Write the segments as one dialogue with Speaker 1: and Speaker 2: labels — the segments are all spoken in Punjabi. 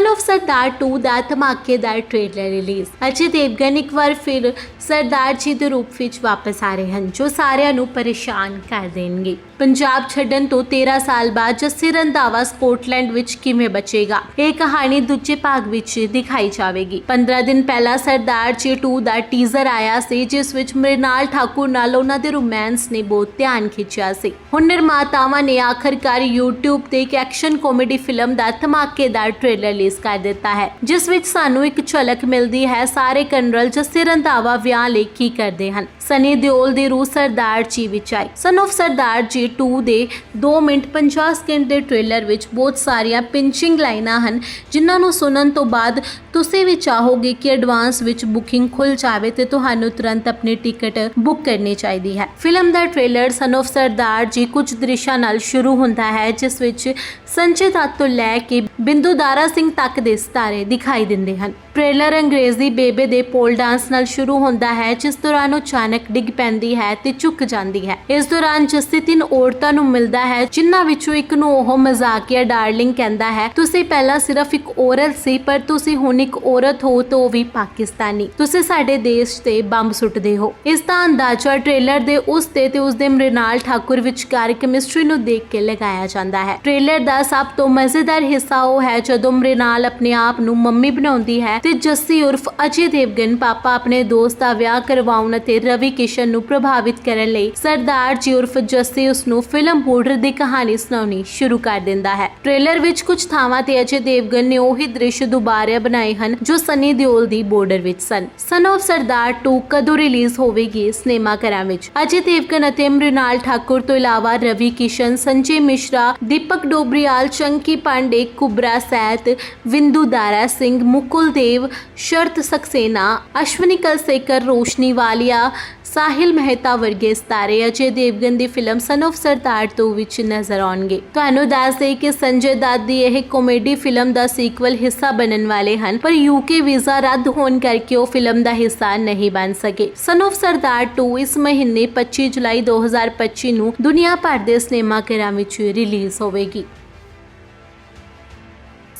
Speaker 1: ਸਨ of ਸਰਦਾਰ 2 ਦਾ ਧਮਾਕੇਦਾਰ ਟ੍ਰੇਲਰ ਰਿਲੀਜ਼ ਅਜੇ ਦੇਵਗਨ ਇੱਕ ਵਾਰ ਫਿਰ ਸਰਦਾਰ ਜੀ ਦੇ ਰੂਪ ਵਿੱਚ ਵਾਪਸ ਆ ਰਹੇ ਹਨ, ਜੋ ਸਾਰਿਆਂ ਨੂੰ ਪਰੇਸ਼ਾਨ ਕਰ ਦੇਣਗੇ। ਪੰਜਾਬ ਛੱਡਣ ਤੋਂ 13 ਸਾਲ ਬਾਅਦ ਜੱਸੀ ਰੰਧਾਵਾ ਸਕਾਟਲੈਂਡ ਵਿੱਚ ਕਿਵੇਂ ਬਚੇਗਾ? ਇਹ ਕਹਾਣੀ ਦੂਜੇ ਭਾਗ ਵਿੱਚ ਦਿਖਾਈ ਜਾਵੇਗੀ। 15 ਦਿਨ ਪਹਿਲਾਂ ਸਰਦਾਰ ਜੀ 2 ਦਾ ਟੀਜ਼ਰ ਆਇਆ ਸੀ, ਜਿਸ ਵਿੱਚ ਮ੍ਰਿਨਾਲ ਠਾਕੁਰ ਨਾਲ ਉਹਨਾਂ ਦੇ ਰੋਮਾਂਸ ਨੇ ਬਹੁਤ ਧਿਆਨ ਖਿੱਚਿਆ ਸੀ। ਹੁਣ ਨਿਰਮਾਤਾਵਾਂ ਨੇ ਆਖਰਕਾਰ YouTube ਤੇ ਇੱਕ ਐਕਸ਼ਨ ਕਾਮੇਡੀ ਫਿਲਮ ਦਾ ਧਮਾਕੇਦਾਰ ਟ੍ਰੇਲਰ ਰਿਲੀਜ਼ ਕਰ ਦਿੱਤਾ ਹੈ, ਜਿਸ ਵਿੱਚ ਸਾਨੂੰ ਇੱਕ ਝਲਕ ਮਿਲਦੀ ਹੈ, ਸਾਰੇ ਕਰਨਲ ਜੱਸੀ ਰੰਧਾਵਾ ਵਿਆਹ ਲਈ ਕੀ ਕਰਦੇ ਹਨ? ਸਨੀ ਦਿਓਲ ਦੀ ਰੂ ਸਰਦਾਰ ਜੀ ਵਿੱਚ ਆਈ। ਸਨ of ਸਰਦਾਰ ਜੀ 2 ਦੇ 2 ਮਿੰਟ 50 ਸਕਿੰਟ ਦੇ ਟ੍ਰੇਲਰ ਵਿੱਚ ਬਹੁਤ ਸਾਰੀਆਂ ਪਿੰਚਿੰਗ ਲਾਈਨਾਂ ਹਨ, ਜਿਨ੍ਹਾਂ ਨੂੰ ਸੁਣਨ ਤੋਂ ਬਾਅਦ ਤੁਸੀਂ ਵੀ ਚਾਹੋਗੇ ਕਿ ਐਡਵਾਂਸ ਵਿੱਚ ਬੁਕਿੰਗ ਖੁੱਲ ਜਾਵੇ ਤੇ ਤੁਹਾਨੂੰ ਤੁਰੰਤ ਆਪਣੀ ਟਿਕਟ ਬੁੱਕ ਕਰਨੀ ਚਾਹੀਦੀ ਹੈ। Film the trailer son of Sardar ji ਕੁਝ ਦ੍ਰਿਸ਼ਾਂ ਨਾਲ ਸ਼ੁਰੂ ਹੁੰਦਾ ਹੈ, ਜਿਸ ਵਿੱਚ ਸੰਜੇ ਦੱਤ ਤੋਂ ਲੈ ਕੇ ਬਿੰਦੂ ਦਾਰਾ ਸਿੰਘ ਤੱਕ ਦੇ ਸਿਤਾਰੇ ਦਿਖਾਈ ਦਿੰਦੇ ਹਨ। ਟ੍ਰੇਲਰ ਅੰਗਰੇਜ਼ੀ ਬੇਬੇ ਦੇ ਪੋਲ ਡਾਂਸ ਨਾਲ ਸ਼ੁਰੂ ਹੁੰਦਾ ਹੈ, ਜਿਸ ਦੌਰਾਨ ਉਹ ਅਚਾਨਕ ਡਿੱਗ ਪੈਂਦੀ ਹੈ ਤੇ ਝੁਕ ਜਾਂਦੀ ਹੈ। ਇਸ ਦੌਰਾਨ ਜੱਸੀ ਤਿੰਨ ਔਰਤਾਂ ਨੂੰ ਮਿਲਦਾ ਹੈ, ਜਿਨ੍ਹਾਂ ਵਿੱਚੋਂ ਇੱਕ ਨੂੰ ਉਹ ਮਜ਼ਾਕੀਆ ਡਾਰਲਿੰਗ ਕਹਿੰਦਾ ਹੈ, ਤੁਸੀਂ ਪਹਿਲਾਂ ਸਿਰਫ ਇੱਕ ਔਰਤ ਸੀ, ਪਰ ਤੁਸੀਂ ਹੁਣ ਇੱਕ ਔਰਤ ਹੋ, ਤੇ ਵੀ ਪਾਕਿਸਤਾਨੀ। ਤੁਸੀਂ ਸਾਡੇ ਦੇਸ਼ ਤੇ ਬੰਬ ਸੁੱਟਦੇ ਹੋ। ਇਸ ਦਾ ਅੰਦਾਜ਼ਾ ਟ੍ਰੇਲਰ ਦੇ ਉਸ ਤੇ ਤੇ ਉਸ ਦੇ ਮ੍ਰਿਨਾਲ ਠਾਕੁਰ ਵਿਚਕਾਰ ਕੈਮਿਸਟਰੀ ਨੂੰ ਦੇਖ ਕੇ ਲਗਾਇਆ ਜਾਂਦਾ ਹੈ। ਟ੍ਰੇਲਰ ਦਾ ਸਭ ਤੋਂ ਮਜ਼ੇਦਾਰ ਹਿੱਸਾ ਉਹ ਹੈ, ਜਦੋਂ ਮ੍ਰਿਨਾਲ ਆਪਣੇ ਆਪ ਨੂੰ ਮੰਮੀ ਬਣਾਉਂਦੀ ਹੈ ਤੇ ਜੱਸੀ ਉਰਫ ਅਜੇ ਦੇਵਗਨ ਪਾਪਾ ਆਪਣੇ ਦੋਸਤ ਦਾ ਵਿਆਹ ਕਰਵਾਉਣ ਅਤੇ ਰਵੀ ਕਿਸ਼ਨ ਨੂੰ ਪ੍ਰਭਾਵਿਤ ਕਰਨ ਲਈ ਸਰਦਾਰ ਜੀ ਉਰਫ ਜੱਸੀ ਉਸ ਨੂੰ ਫਿਲਮ ਬੋਰਡਰ ਦੀ ਕਹਾਣੀ ਸੁਣਾਉਣੀ ਸ਼ੁਰੂ ਕਰ ਦਿੰਦਾ ਹੈ। ਟ੍ਰੇਲਰ ਵਿੱਚ ਕੁਝ ਥਾਵਾਂ ਤੇ ਅਜੇ ਦੇਵਗਨ ਨੇ ਉਹੀ ਦ੍ਰਿਸ਼ ਦੁਬਾਰਾ ਬਣਾਏ ਹਨ ਜੋ ਸਨੀ ਦਿਓਲ ਦੀ ਬੋਰਡਰ ਵਿੱਚ ਸਨ। ਸਨ of ਸਰਦਾਰ 2 ਕਦੋਂ ਰਿਲੀਜ਼ ਹੋਵੇਗੀ ਸਿਨੇਮਾ ਘਰਾਂ ਵਿੱਚ? ਅਜੇ ਦੇਵਗਨ ਅਤੇ ਮ੍ਰਿਨਾਲ ਠਾਕੁਰ ਤੋਂ ਇਲਾਵਾ ਰਵੀ ਕਿਸ਼ਨ, ਸੰਜੇ ਮਿਸ਼ਰਾ, ਦੀਪਕ ਡੋਬਰੀਆਲ, ਚੰਕੀ ਪਾਂਡੇ, ਕੁਬਰਾ ਸੈਤ ਵਿੰਦੂ ਦਾਰਾ ਸਿੰਘ, ਮੁਕੁਲ ਦੇਵ ਸ਼ਰਤ ਸਕਸੇਨਾ ਅਸ਼ਵਨੀ ਕਲਸੇਕਰ ਰੋਸ਼ਨੀ ਵਾਲੀਆ ਸਾਹਿਲ ਮਹਿਤਾ ਵਰਗੇ ਸਿਤਾਰੇ ਅਜੇ ਦੇਵਗਨ ਦੀ ਫਿਲਮ ਸਨ of ਸਰਦਾਰ 2 ਵਿੱਚ ਨਜ਼ਰ ਆਉਣਗੇ ਤੁਹਾਨੂੰ ਦੱਸ ਦੇਈਏ ਕਿ ਸੰਜੇ ਦੱਤ ਦੀ ਇਹ ਕਾਮੇਡੀ ਫਿਲਮ ਦਾ ਸੀਕਵਲ ਹਿੱਸਾ ਬਣਨ ਵਾਲੇ ਹਨ ਪਰ ਯੂਕੇ ਵੀਜ਼ਾ ਰੱਦ ਹੋਣ ਕਰਕੇ ਉਹ ਫਿਲਮ ਦਾ ਹਿੱਸਾ ਨਹੀਂ ਬਣ ਸਕੇ ਸਨ of ਸਰਦਾਰ 2 ਇਸ ਮਹੀਨੇ 25 ਜੁਲਾਈ 2025 ਨੂੰ ਦੁਨੀਆ ਭਰ ਦੇ ਸਿਨੇਮਾ ਘਰਾਂ ਵਿੱਚ ਰਿਲੀਜ਼ ਹੋਵੇਗੀ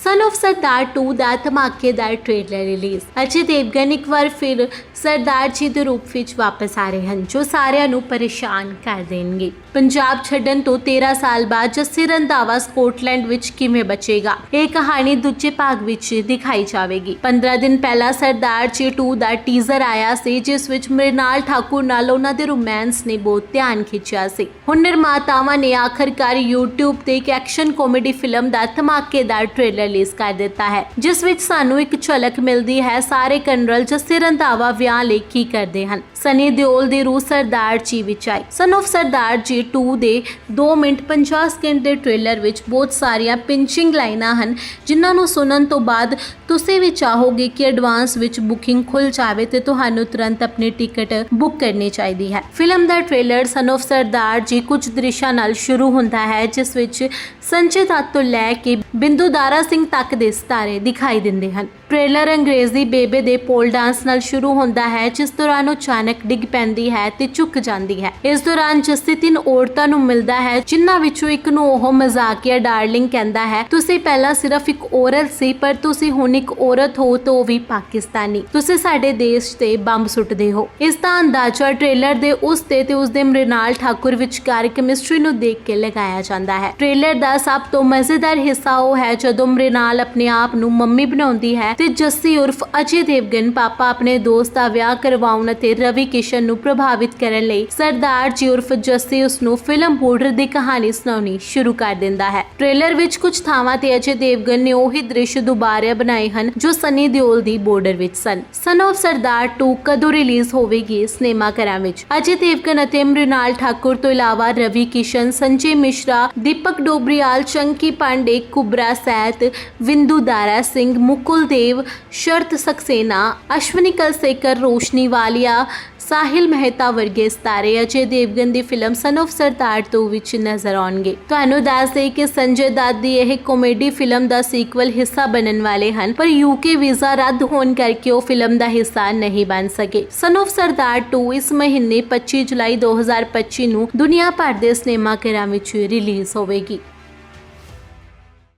Speaker 1: ਸਨ of ਸਰਦਾਰ 2 ਦਾ ਧਮਾਕੇਦਾਰ ਟ੍ਰੇਲਰ ਰਿਲੀਜ਼ ਅਜੇ ਦੇਵਗਨ ਇੱਕ ਵਾਰ ਫਿਰ ਸਰਦਾਰ ਜੀ ਦੇ ਰੂਪ ਵਿੱਚ ਵਾਪਸ ਆ ਰਹੇ ਹਨ, ਜੋ ਸਾਰਿਆਂ ਨੂੰ ਪਰੇਸ਼ਾਨ ਕਰ ਦੇਣਗੇ। ਪੰਜਾਬ ਛੱਡਣ ਤੋਂ 13 ਸਾਲ ਬਾਅਦ ਜੱਸੀ ਰੰਧਾਵਾ ਸਕਾਟਲੈਂਡ ਵਿੱਚ ਕਿਵੇਂ ਬਚੇਗਾ? ਇਹ ਕਹਾਣੀ ਦੂਜੇ ਭਾਗ ਵਿੱਚ ਦਿਖਾਈ ਜਾਵੇਗੀ। 15 ਦਿਨ ਪਹਿਲਾਂ ਸਰਦਾਰ ਜੀ 2 ਦਾ ਟੀਜ਼ਰ ਆਇਆ ਸੀ, ਜਿਸ ਵਿੱਚ ਮ੍ਰਿਨਾਲ ਠਾਕੁਰ ਨਾਲ ਉਹਨਾਂ ਦੇ ਰੋਮਾਂਸ ਨੇ ਬਹੁਤ ਧਿਆਨ ਖਿੱਚਿਆ ਸੀ। ਹੁਣ ਨਿਰਮਾਤਾਵਾਂ ਨੇ ਆਖਰਕਾਰ YouTube ਤੇ ਇੱਕ ਐਕਸ਼ਨ ਕਾਮੇਡੀ ਫਿਲਮ ਦਾ ਧਮਾਕੇਦਾਰ ਟ੍ਰੇਲਰ ਰਿਲੀਜ਼ ਕਰ ਦਿੱਤਾ ਹੈ, ਜਿਸ ਵਿੱਚ ਸਾਨੂੰ ਇੱਕ ਝਲਕ ਮਿਲਦੀ ਹੈ, ਸਾਰੇ ਕਰਨਲ ਜੱਸੀ ਰੰਧਾਵਾ ਵਿਆਹ ਲਈ ਕੀ ਕਰਦੇ ਹਨ? ਸਨੀ ਦਿਓਲ ਦੀ ਰੂ ਸਰਦਾਰ ਜੀ ਵਿੱਚ ਆਈ। ਸਨ of ਸਰਦਾਰ ਜੀ 2 ਦੇ 2 ਮਿੰਟ 50 ਸਕਿੰਟ ਦੇ ਟ੍ਰੇਲਰ ਵਿੱਚ ਬਹੁਤ ਸਾਰੀਆਂ ਪਿੰਚਿੰਗ ਲਾਈਨਾਂ ਹਨ, ਜਿਨ੍ਹਾਂ ਨੂੰ ਸੁਣਨ ਤੋਂ ਬਾਅਦ ਤੁਸੀਂ ਵੀ ਚਾਹੋਗੇ ਕਿ ਐਡਵਾਂਸ ਵਿੱਚ ਬੁਕਿੰਗ ਖੁੱਲ ਜਾਵੇ ਤੇ ਤੁਹਾਨੂੰ ਤੁਰੰਤ ਆਪਣੀ ਟਿਕਟ ਬੁੱਕ ਕਰਨੀ ਚਾਹੀਦੀ ਹੈ। Film the trailer son of Sardar ji ਕੁਝ ਦ੍ਰਿਸ਼ਾਂ ਨਾਲ ਸ਼ੁਰੂ ਹੁੰਦਾ ਹੈ, ਜਿਸ ਵਿੱਚ ਸੰਜੇ ਦੱਤ ਤੋਂ ਲੈ ਕੇ ਬਿੰਦੂ ਦਾਰਾ ਸਿੰਘ ਤੱਕ ਦੇ ਸਿਤਾਰੇ ਦਿਖਾਈ ਦਿੰਦੇ ਹਨ। ਟ੍ਰੇਲਰ ਅੰਗਰੇਜ਼ੀ ਬੇਬੇ ਦੇ ਪੋਲ ਡਾਂਸ ਨਾਲ ਸ਼ੁਰੂ ਹੁੰਦਾ ਹੈ, ਜਿਸ ਦੌਰਾਨ ਉਹ ਅਚਾਨਕ ਡਿੱਗ ਪੈਂਦੀ ਹੈ ਤੇ ਝੁਕ ਜਾਂਦੀ ਹੈ। ਇਸ ਦੌਰਾਨ ਜੱਸੀ ਤਿੰਨ ਔਰਤਾਂ ਨੂੰ ਮਿਲਦਾ ਹੈ, ਜਿਨ੍ਹਾਂ ਵਿੱਚੋਂ ਇੱਕ ਨੂੰ ਉਹ ਮਜ਼ਾਕੀਆ ਡਾਰਲਿੰਗ ਕਹਿੰਦਾ ਹੈ, ਤੁਸੀਂ ਪਹਿਲਾਂ ਸਿਰਫ ਇੱਕ ਔਰਤ ਸੀ, ਪਰ ਤੁਸੀਂ ਹੁਣ ਇੱਕ ਔਰਤ ਹੋ, ਤੇ ਵੀ ਪਾਕਿਸਤਾਨੀ। ਤੁਸੀਂ ਸਾਡੇ ਦੇਸ਼ ਤੇ ਬੰਬ ਸੁੱਟਦੇ ਹੋ। ਇਸ ਦਾ ਅੰਦਾਜ਼ਾ ਟ੍ਰੇਲਰ ਦੇ ਉਸ ਤੇ ਤੇ ਉਸ ਦੇ ਮ੍ਰਿਨਾਲ ਠਾਕੁਰ ਵਿਚਕਾਰ ਕੈਮਿਸਟਰੀ ਨੂੰ ਦੇਖ ਕੇ ਲਗਾਇਆ ਜਾਂਦਾ ਹੈ। ਟ੍ਰੇਲਰ ਦਾ ਸਭ ਤੋਂ ਮਜ਼ੇਦਾਰ ਹਿੱਸਾ ਉਹ ਹੈ, ਜਦੋਂ ਮ੍ਰਿਨਾਲ ਆਪਣੇ ਆਪ ਨੂੰ ਮੰਮੀ ਬਣਾਉਂਦੀ ਹੈ ਤੇ ਜੱਸੀ ਉਰਫ ਅਜੇ ਦੇਵਗਨ ਪਾਪਾ ਆਪਣੇ ਦੋਸਤ ਦਾ ਵਿਆਹ ਕਰਵਾਉਣ ਅਤੇ ਰਵੀ ਕਿਸ਼ਨ ਨੂੰ ਪ੍ਰਭਾਵਿਤ ਕਰਨ ਲਈ ਸਰਦਾਰ ਜੀ ਉਰਫ ਜੱਸੀ ਉਸ ਨੂੰ ਫਿਲਮ ਬੋਰਡਰ ਦੀ ਕਹਾਣੀ ਸੁਣਾਉਣੀ ਸ਼ੁਰੂ ਕਰ ਦਿੰਦਾ ਹੈ। ਟ੍ਰੇਲਰ ਵਿੱਚ ਕੁਝ ਥਾਵਾਂ ਤੇ ਅਜੇ ਦੇਵਗਨ ਨੇ ਉਹੀ ਦ੍ਰਿਸ਼ ਦੁਬਾਰਾ ਬਣਾਏ ਹਨ ਜੋ ਸਨੀ ਦਿਓਲ ਦੀ ਬੋਰਡਰ ਵਿੱਚ ਸਨ। ਸਨ ਆਫ਼ ਸਰਦਾਰ 2 ਕਦੋਂ ਰਿਲੀਜ਼ ਹੋਵੇਗੀ ਸਿਨੇਮਾ ਘਰਾਂ ਵਿੱਚ? ਅਜੇ ਦੇਵਗਨ ਅਤੇ ਮ੍ਰਿਨਾਲ ਠਾਕੁਰ ਤੋਂ ਇਲਾਵਾ ਰਵੀ ਕਿਸ਼ਨ, ਸੰਜੇ ਮਿਸ਼ਰਾ, ਦੀਪਕ ਡੋਬਰੀਆਲ, ਚੰਕੀ ਪਾਂਡੇ, ਕੁਬਰਾ ਸੈਤ ਵਿੰਦੂ ਦਾਰਾ ਸਿੰਘ, ਮੁਕੁਲ ਦੇਵ ਸ਼ਰਤ ਸਕਸੇਨਾ ਅਸ਼ਵਨੀ ਕਲਸੇਕਰ ਰੋਸ਼ਨੀ ਵਾਲੀਆ ਸਾਹਿਲ ਮਹਿਤਾ ਵਰਗੇ ਸਿਤਾਰੇ ਅਜੇ ਦੇਵਗਨ ਦੀ ਫਿਲਮ ਸਨ of ਸਰਦਾਰ 2 ਵਿੱਚ ਨਜ਼ਰ ਆਉਣਗੇ ਤੁਹਾਨੂੰ ਦੱਸ ਦੇਈਏ ਕਿ ਸੰਜੇ ਦੱਤ ਦੀ ਇਹ ਕਾਮੇਡੀ ਫਿਲਮ ਦਾ ਸੀਕਵਲ ਹਿੱਸਾ ਬਣਨ ਵਾਲੇ ਹਨ ਪਰ ਯੂਕੇ ਵੀਜ਼ਾ ਰੱਦ ਹੋਣ ਕਰਕੇ ਉਹ ਫਿਲਮ ਦਾ ਹਿੱਸਾ ਨਹੀਂ ਬਣ ਸਕੇ ਸਨ of ਸਰਦਾਰ 2 ਇਸ ਮਹੀਨੇ 25 ਜੁਲਾਈ 2025 ਨੂੰ ਦੁਨੀਆ ਭਰ ਦੇ ਸਿਨੇਮਾ ਘਰਾਂ ਵਿੱਚ ਰਿਲੀਜ਼ ਹੋਵੇਗੀ